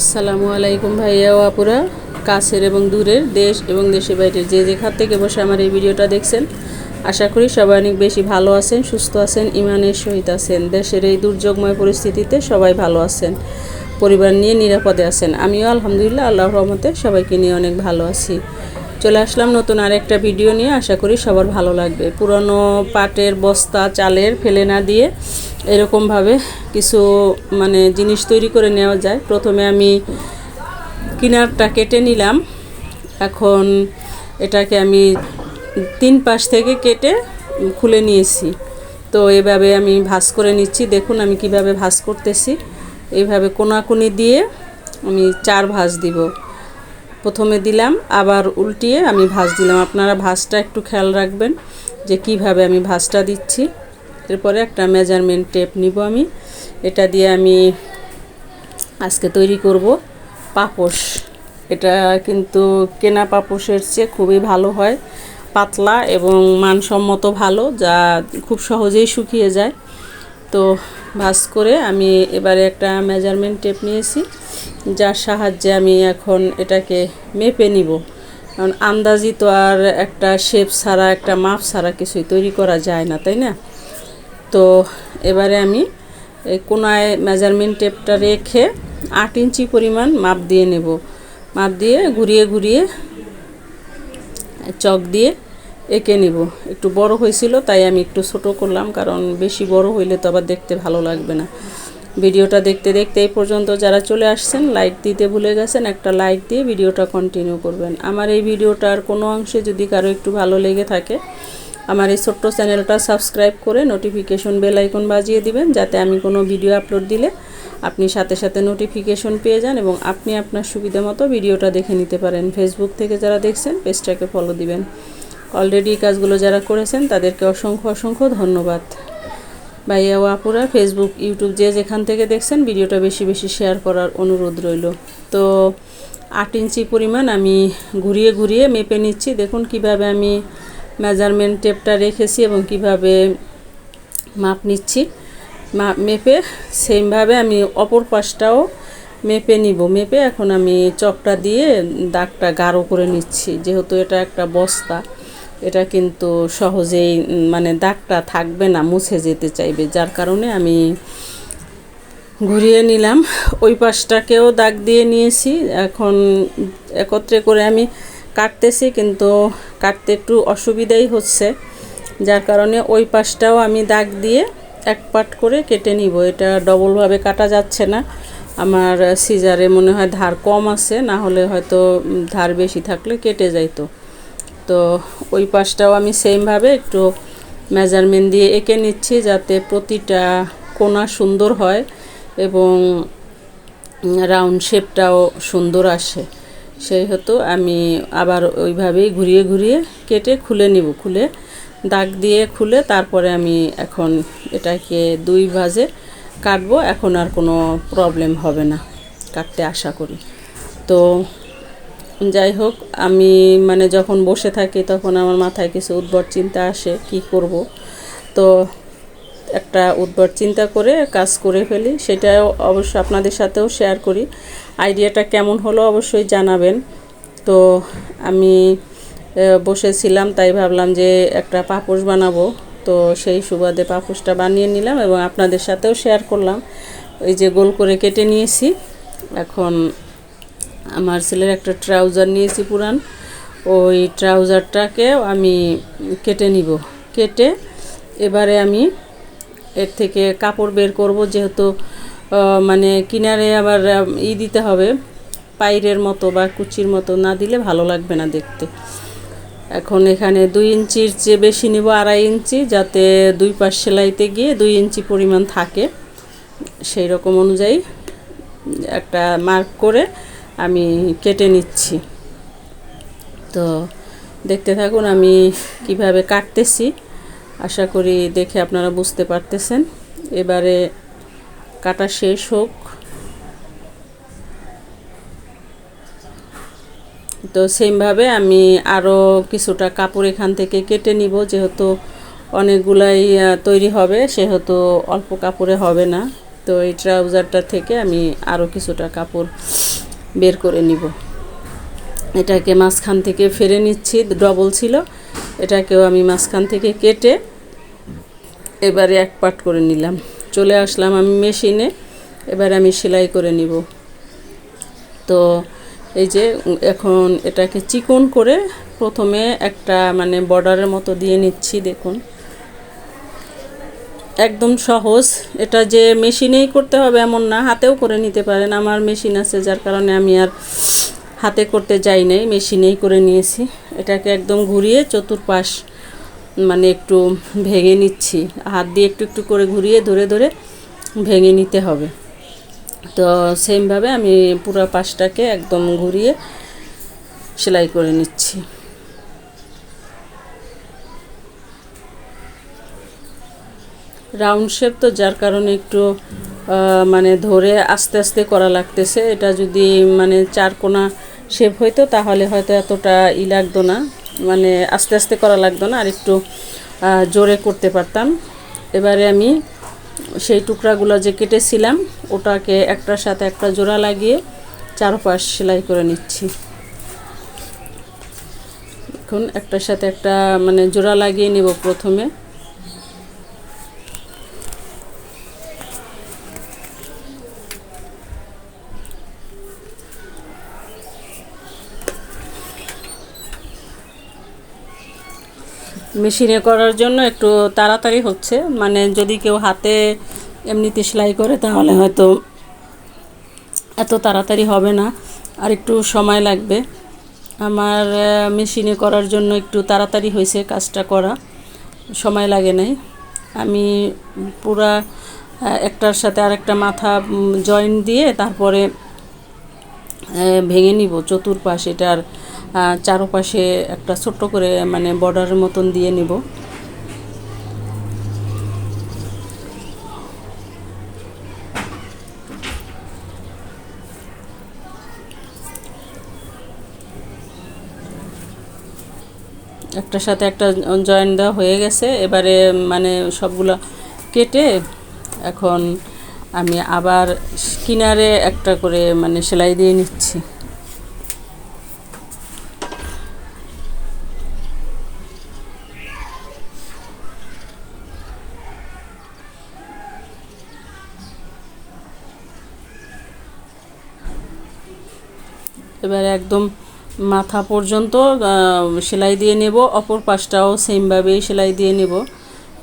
আসসালামু আলাইকুম ভাইয়া ও আপুরা, কাছের এবং দূরের দেশ এবং দেশের বাইরে যে যেখান থেকে বসে আমার এই ভিডিওটা দেখছেন, আশা করি সবাই অনেক বেশি ভালো আছেন, সুস্থ আছেন, ইমানের সহিত আছেন। দেশের এই দুর্যোগময় পরিস্থিতিতে সবাই ভালো আছেন, পরিবার নিয়ে নিরাপদে আছেন। আমিও আলহামদুলিল্লাহ আল্লাহ রহমতে সবাইকে নিয়ে অনেক ভালো আছি। চলে আসলাম নতুন আরেকটা ভিডিও নিয়ে, আশা করি সবার ভালো লাগবে। পুরনো পাটের বস্তা, চালের ফেলে না দিয়ে এরকমভাবে কিছু মানে জিনিস তৈরি করে নেওয়া যায়। প্রথমে আমি কিনারটা কেটে নিলাম। এখন এটাকে আমি তিন পাশ থেকে কেটে খুলে নিয়েছি। তো এভাবে আমি ভাজ করে নিচ্ছি। দেখুন আমি কীভাবে ভাজ করতেছি। এইভাবে কোনাকুনি দিয়ে আমি চার ভাজ দিব। প্রথমে দিলাম, আবার উল্টিয়ে আমি ভাজ দিলাম। আপনারা ভাজটা একটু খেয়াল রাখবেন যে কীভাবে আমি ভাজটা দিচ্ছি। এরপরে একটা মেজারমেন্ট টেপ নিব আমি। এটা দিয়ে আমি আজকে তৈরি করব পাপোশ। এটা কিন্তু কেনা পাপোশের চেয়ে খুবই ভালো হয়। পাতলা এবং মানসম্মত ভালো, যা খুব সহজেই শুকিয়ে যায়। তো ভাজ করে আমি এবারে একটা মেজারমেন্ট টেপ নিয়েছি, যার সাহায্যে আমি এখন এটাকে মেপে নিব। কারণ আন্দাজি তো আর একটা শেপ ছাড়া, একটা মাপ ছাড়া কিছুই তৈরি করা যায় না, তাই না? তো এবারে আমি এই কোনায় মেজারমেন্ট টেপটা রেখে আট ইঞ্চি পরিমাণ মাপ দিয়ে নেব। মাপ দিয়ে ঘুরিয়ে ঘুরিয়ে চক দিয়ে এঁকে নিব। একটু বড় হয়েছিল, তাই আমি একটু ছোট করলাম, কারণ বেশি বড় হইলে তো আবার দেখতে ভালো লাগবে না। ভিডিওটা দেখতে দেখতে এই পর্যন্ত যারা চলে আসছেন লাইক দিতে ভুলে গেছেন, একটা লাইক দিয়ে ভিডিওটা কন্টিনিউ করবেন। আমার এই ভিডিওটার কোনো অংশে যদি কারও একটু ভালো লেগে থাকে আমার এই ছোট্ট চ্যানেলটা সাবস্ক্রাইব করে নোটিফিকেশন বেল আইকন বাজিয়ে দিবেন, যাতে আমি কোনো ভিডিও আপলোড দিলে আপনি সাথে সাথে নোটিফিকেশন পেয়ে যান এবং আপনি আপনার সুবিধা মতো ভিডিওটা দেখে নিতে পারেন। ফেসবুক থেকে যারা দেখছেন পেজটাকে ফলো দিবেন। অলরেডি এই কাজগুলো যারা করেছেন, তাদেরকে অসংখ্য অসংখ্য ধন্যবাদ। ভাইয়া ও আপুরা ফেসবুক ইউটিউব যে যেখান থেকে দেখছেন, ভিডিওটা বেশি বেশি শেয়ার করার অনুরোধ রইল। তো আট ইঞ্চি পরিমাণ আমি ঘুরিয়ে ঘুরিয়ে মেপে নিচ্ছি। দেখুন কীভাবে আমি মেজারমেন্ট টেপটা রেখেছি এবং কীভাবে মাপ নিচ্ছি। মাপ মেপে সেমভাবে আমি অপর পাশটাও মেপে নিব। মেপে এখন আমি চকটা দিয়ে দাগটা গাঢ় করে নিচ্ছি। যেহেতু এটা একটা বস্তা, এটা কিন্তু সহজেই মানে দাগটা থাকবে না, মুছে যেতে চাইবে। যার কারণে আমি ঘুরিয়ে নিলাম। ওই পাশটাকেও দাগ দিয়ে নিয়েছি। এখন একত্রে করে আমি কাটতেছি, কিন্তু কাটতে একটু অসুবিধাই হচ্ছে। যার কারণে ওই পাশটাও আমি দাগ দিয়ে এক পাট করে কেটে নিব। এটা ডবলভাবে কাটা যাচ্ছে না। আমার সিজারে মনে হয় ধার কম আছে, না হলে হয়তো ধার বেশি থাকলে কেটে যাইতো। তো ওই পাশটাও আমি সেমভাবে একটু মেজারমেন্ট দিয়ে এঁকে নিচ্ছি যাতে প্রতিটা কোনা সুন্দর হয় এবং রাউন্ড শেপটাও সুন্দর আসে। সেই হতো, আমি আবার ওইভাবেই ঘুরিয়ে ঘুরিয়ে কেটে খুলে নিব, খুলে দাগ দিয়ে খুলে তারপরে আমি এখন এটাকে দুই ভাজে কাটবো, এখন আর কোনো প্রবলেম হবে না কাটতে আশা করি। তো যাই হোক, আমি মানে যখন বসে থাকি তখন আমার মাথায় কিছু উদ্ভট চিন্তা আসে, কি করব? তো একটা উদ্ভট চিন্তা করে কাজ করে ফেলি, সেটাও অবশ্য আপনাদের সাথেও শেয়ার করি। আইডিয়াটা কেমন হলো অবশ্যই জানাবেন। তো আমি বসেছিলাম, তাই ভাবলাম যে একটা পাপোশ বানাবো। তো সেই সুবাদে পাপোশটা বানিয়ে নিলাম এবং আপনাদের সাথেও শেয়ার করলাম। ওই যে গোল করে কেটে নিয়েছি। এখন আমার ছেলের একটা ট্রাউজার নিয়েছি পুরান। ওই ট্রাউজারটাকেও আমি কেটে নিব। কেটে এবারে আমি এর থেকে কাপড় বের করব, যেহেতু মানে কিনারে আবার ই দিতে হবে, পাইরের মতো বা কুচির মতো না দিলে ভালো লাগবে না দেখতে। এখন এখানে দুই ইঞ্চির চেয়ে বেশি নিব আড়াই ইঞ্চি, যাতে দুই পাশ সেলাইতে গিয়ে দুই ইঞ্চি পরিমাণ থাকে। সেই রকম অনুযায়ী একটা মার্ক করে আমি কেটে নিচ্ছি। তো দেখতে থাকুন আমি কীভাবে কাটতেছি। আশা করি দেখে আপনারা বুঝতে পারতেছেন। এবারে কাটা শেষ হোক। তো সেমভাবে আমি আরও কিছুটা কাপড় এখান থেকে কেটে নিব, যেহেতু অনেকগুলাই তৈরি হবে, সেহেতু অল্প কাপড়ে হবে না। তো এই ট্রাউজারটা থেকে আমি আরও কিছুটা কাপড় বের করে নিব। এটাকে মাঝখান থেকে ফেরে নিচ্ছি, ডবল ছিল। এটাকেও আমি মাঝখান থেকে কেটে এবারে এক পাট করে নিলাম। চলে আসলাম আমি মেশিনে, এবার আমি সেলাই করে নিব। তো এই যে এখন এটাকে চিকন করে প্রথমে একটা মানে বর্ডারের মতো দিয়ে নিচ্ছি, দেখুন। একদম সহজ, এটা যে মেশিনেই করতে হবে এমন না, হাতেও করে নিতে পারেন। আমার মেশিন আছে, যার কারণে আমি আর হাতে করতে যাই নাই, মেশিনেই করে নিয়েছি। এটাকে একদম ঘুরিয়ে চতুর্পাশ মানে একটু ভেঙে নিচ্ছি। হাত দিয়ে একটু একটু করে ঘুরিয়ে ধরে ধরে ভেঙে নিতে হবে। তো সেমভাবে আমি পুরো পাশটাকে একদম ঘুরিয়ে সেলাই করে নিচ্ছি। রাউন্ড শেপ তো যার কারণে একটু মানে ধরে আস্তে আস্তে করা লাগতেছে। এটা যদি মানে চার কোনা শেপ হইতো তাহলে হয়তো এতটা ই লাগতো না। মানে আস্তে আস্তে করা লাগতো না, আর একটু জোরে করতে পারতাম। এবারে আমি সেই টুকরাগুলো যে কেটেছিলাম, ওটাকে একটার সাথে একটা জোড়া লাগিয়ে চারপাশ সেলাই করে নিচ্ছি। এখন একটার সাথে একটা মানে জোড়া লাগিয়ে নেব প্রথমে। মেশিনে করার জন্য একটু তাড়াতাড়ি হচ্ছে। মানে যদি কেউ হাতে এমনিতে সেলাই করে, তাহলে হয়তো এত তাড়াতাড়ি হবে না। আর একটু সময় লাগবে। আমার মেশিনে করার জন্য একটু তাড়াতাড়ি হয়েছে কাজটা করা। সময় লাগে নাই। আমি পুরা একটার সাথে আরেকটা মাথা জয়েন্ট দিয়ে তারপরে ভেঙে নিব। চতুর্পাশ এটার চারপাশে একটা ছোট্ট করে মানে বর্ডারের মতন দিয়ে নিব। একটার সাথে একটা জয়েন দেওয়া হয়ে গেছে। এবারে মানে সবগুলো কেটে এখন আমি আবার কিনারে একটা করে মানে সেলাই দিয়ে নিচ্ছি। এবারে একদম মাথা পর্যন্ত সেলাই দিয়ে নেব। অপর পাশটাও সেমভাবেই সেলাই দিয়ে নেব।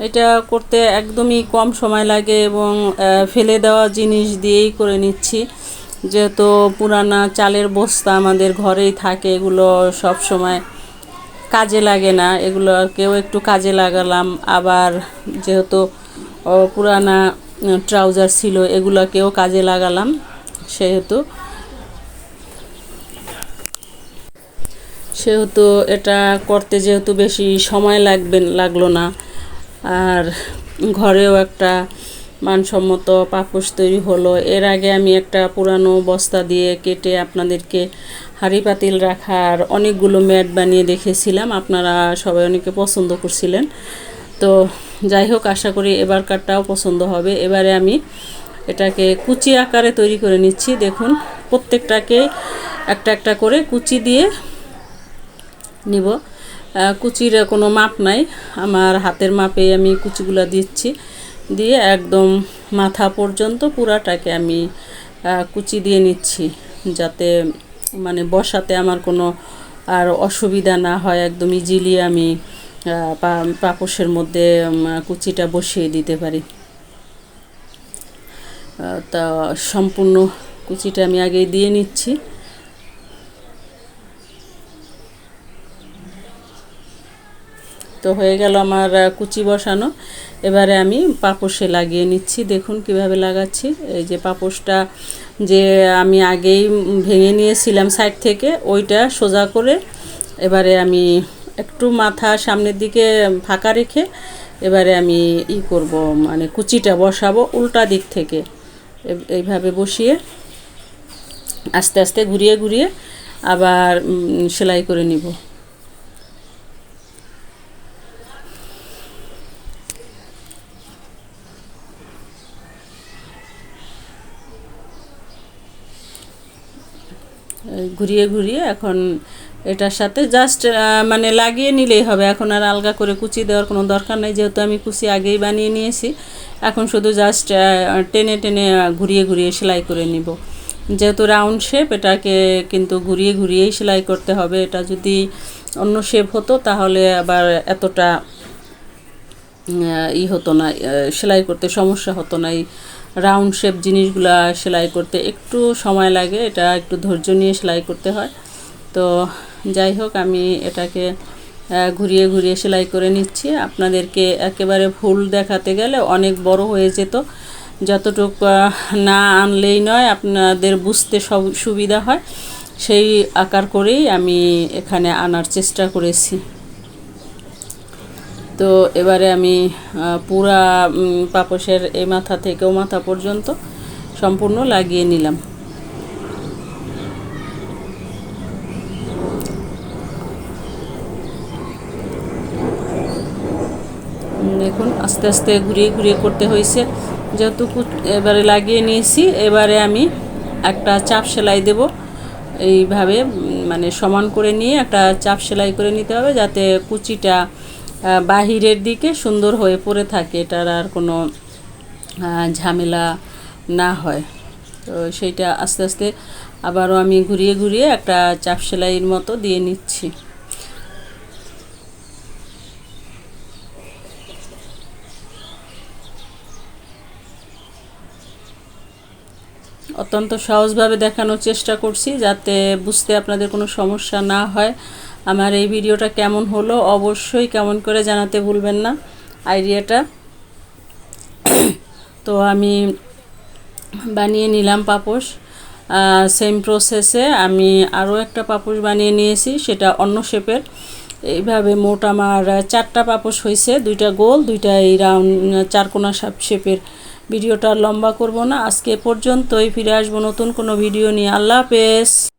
এটা করতে একদমই কম সময় লাগে এবং ফেলে দেওয়া জিনিস দিয়েই করে নিচ্ছি। যেহেতু পুরানা চালের বস্তা আমাদের ঘরেই থাকে, এগুলো সব সময় কাজে লাগে না। এগুলো কেউ একটু কাজে লাগালাম। আবার যেহেতু পুরানা ট্রাউজার ছিল, এগুলোকেও কাজে লাগালাম। সেহেতু সেহেতু এটা করতে যেহেতু বেশি সময় লাগবে, লাগল না। আর ঘরেও একটা মানসম্মত পাপোশ তৈরি হলো। এর আগে আমি একটা পুরানো বস্তা দিয়ে কেটে আপনাদেরকে হাঁড়ি পাতিল রাখার অনেকগুলো ম্যাট বানিয়ে দেখেছিলাম। আপনারা সবাই অনেকে পছন্দ করছিলেন। তো যাই হোক, আশা করি এবারকারটাও পছন্দ হবে। এবারে আমি এটাকে কুচি আকারে তৈরি করে নিচ্ছি। দেখুন, প্রত্যেকটাকে একটা একটা করে কুচি দিয়ে নিব। কুচির কোনো মাপ নাই। আমার হাতের মাপে আমি কুচিগুলো দিচ্ছি। দিয়ে একদম মাথা পর্যন্ত পুরাটাকে আমি কুচি দিয়ে নিচ্ছি। যাতে মানে বসাতে আমার কোনো আর অসুবিধা না হয়। একদম ইজিলি আমি পাপোশের মধ্যে কুচিটা বসিয়ে দিতে পারি। তা সম্পূর্ণ কুচিটা আমি আগে দিয়ে নিচ্ছি। তো হয়ে গেল আমার কুচি বসানো। এবারে আমি পাপোশে লাগিয়ে নিচ্ছি। দেখুন কীভাবে লাগাচ্ছি। এই যে পাপোশটা যে আমি আগেই ভেঙে নিয়েছিলাম সাইড থেকে, ওইটা সোজা করে এবারে আমি একটু মাথা সামনের দিকে ফাঁকা রেখে এবারে আমি ই করব মানে কুচিটা বসাবো উল্টা দিক থেকে। এইভাবে বসিয়ে আস্তে আস্তে ঘুরিয়ে ঘুরিয়ে আবার সেলাই করে নিব। ঘুরিয়ে ঘুরিয়ে এখন এটার সাথে জাস্ট মানে লাগিয়ে নিলেই হবে। এখন আর আলগা করে কুচি দেওয়ার কোনো দরকার নেই। যেহেতু আমি কুচি আগেই বানিয়ে নিয়েছি, এখন শুধু জাস্ট টেনে টেনে ঘুরিয়ে ঘুরিয়ে সেলাই করে নিব। যেহেতু রাউন্ড শেপ এটাকে কিন্তু ঘুরিয়ে ঘুরিয়েই সেলাই করতে হবে। এটা যদি অন্য শেপ হতো, তাহলে আবার এতটা ই হতো না সেলাই করতে সমস্যা হতো না। এই রাউন্ড শেপ জিনিসগুলা সেলাই করতে একটু সময় লাগে, এটা একটু ধৈর্য নিয়ে সেলাই করতে হয়। তো যাই হোক, আমি এটাকে ঘুরিয়ে ঘুরিয়ে সেলাই করে নিচ্ছি। আপনাদেরকে একেবারে ভুল দেখাতে গেলে অনেক বড় হয়ে যেত। যতটুক না আনলেই নয়, আপনাদের বুঝতে সব সুবিধা হয়। সেই আকার করেই আমি এখানে আনার চেষ্টা করেছি। তো এবারে আমি পুরা পাপোশের এই মাথা থেকেও মাথা পর্যন্ত সম্পূর্ণ লাগিয়ে নিলাম। দেখুন, আস্তে আস্তে ঘুরিয়ে ঘুরিয়ে করতে হয়েছে। যেহেতু এবারে লাগিয়ে নিয়েছি, এবারে আমি একটা চাপ সেলাই দেব। এইভাবে মানে সমান করে নিয়ে একটা চাপ সেলাই করে নিতে হবে যাতে কুচিটা বাহিরের দিকে সুন্দর হয়ে পড়ে থাকে, এটার আর কোনো ঝামেলা না হয়। তো সেইটা আস্তে আস্তে আবারও আমি ঘুরিয়ে ঘুরিয়ে একটা চাপ সেলাইয়ের মতো দিয়ে নিচ্ছি। অত্যন্ত সহজভাবে দেখানোর চেষ্টা করছি যাতে বুঝতে আপনাদের কোনো সমস্যা না হয়। আমার এই ভিডিওটা কেমন হলো অবশ্যই কেমন করে জানাতে ভুলবেন না আইডিয়াটা। তো আমি বানিয়ে নিলাম পাপোশ। সেম প্রসেসে আমি আরও একটা পাপোশ বানিয়ে নিয়েছি, সেটা অন্য শেপের এইভাবে মোট আমার চারটা পাপোশ হয়েছে, দুইটা গোল, দুইটা এই রাউন্ড চারকোনা সাপ শেপের ভিডিওটা লম্বা করব না, আজকে পর্যন্তই, ফিরে আসব নতুন কোনো ভিডিও নিয়ে। আল্লাহ হাফেজ।